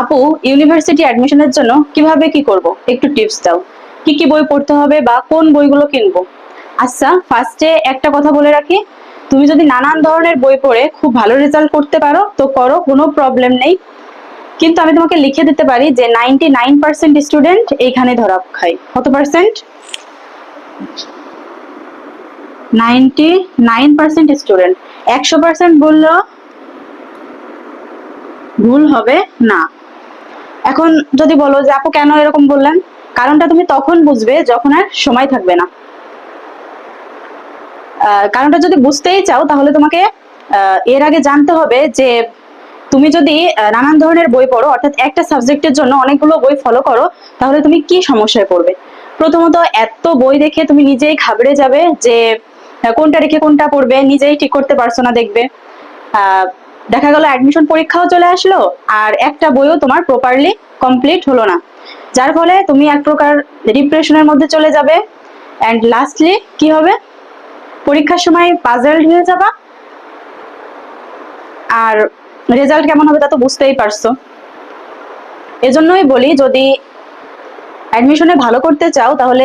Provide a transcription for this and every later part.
আপু ইউনিভার্সিটি অ্যাডমিশনের জন্য কীভাবে কি করব? একটু টিপস দাও। কি কি বই পড়তে হবে বা কোন বইগুলো কিনবো? আচ্ছা ফার্স্টে একটা কথা বলে রাখি। তুমি যদি নানান ধরনের বই পড়ে খুব ভালো রেজাল্ট করতে পারো, তো করো, কোনো প্রবলেম নেই। কিন্তু আমি তোমাকে লিখে দিতে পারি যে নাইনটি নাইন পার্সেন্ট স্টুডেন্ট এইখানে ধরা খায়। কত percent ninety nine percent student একশো পার্সেন্ট বলল ভুল হবে না। এখন যদি বলো যে আপু কেন এরকম বললেন, কারণটা তুমি তখন বুঝবে যখন আর সময় থাকবে না। কারণটা যদি বুঝতেই চাও, তাহলে তোমাকে এর আগে জানতে হবে যে তুমি যদি নানান ধরনের বই পড়ো, অর্থাৎ একটা সাবজেক্টের জন্য অনেকগুলো বই ফলো করো, তাহলে তুমি কি সমস্যায় পড়বে? প্রথমত এত বই দেখে তুমি নিজেই ঘাবড়ে যাবে যে কোনটা রেখে কোনটা পড়বে, নিজেই ঠিক করতে পারছ না দেখবে। দেখা গেল অ্যাডমিশন পরীক্ষাও চলে আসলো আর একটা বইও তোমার প্রপারলি কমপ্লিট হলো না। যার ফলে তুমি এক প্রকার ডিপ্রেশনের মধ্যে চলে যাবে। অ্যান্ড লাস্টলি কি হবে? পরীক্ষার সময় পাজল হয়ে যাবা। আর রেজাল্ট কেমন হবে তা তো বুঝতেই পারছ। এজন্যই বলি, যদি অ্যাডমিশনে ভালো করতে চাও, তাহলে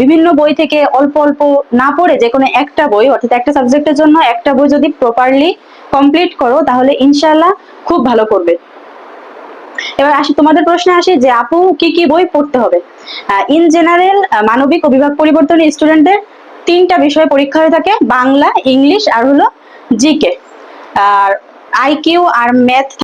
বিভিন্ন বই থেকে অল্প অল্প না পড়ে যে কোনো একটা বই, অর্থাৎ একটা সাবজেক্টের জন্য একটা বই যদি প্রপারলি কমপ্লিট করো, তাহলে ইনশাল্লাহ খুব ভালো করবে। এবার আসি, তোমাদের প্রশ্নে আসি যে, আপু, কি কি বই পড়তে হবে? ইন জেনারেল মানবিক ও বিভাগ স্টুডেন্টদের তিনটা বিষয় পরীক্ষা হয়ে থাকে, বাংলা, ইংলিশ আর হলো জিকে আর আইকিউ আর ম্যাথ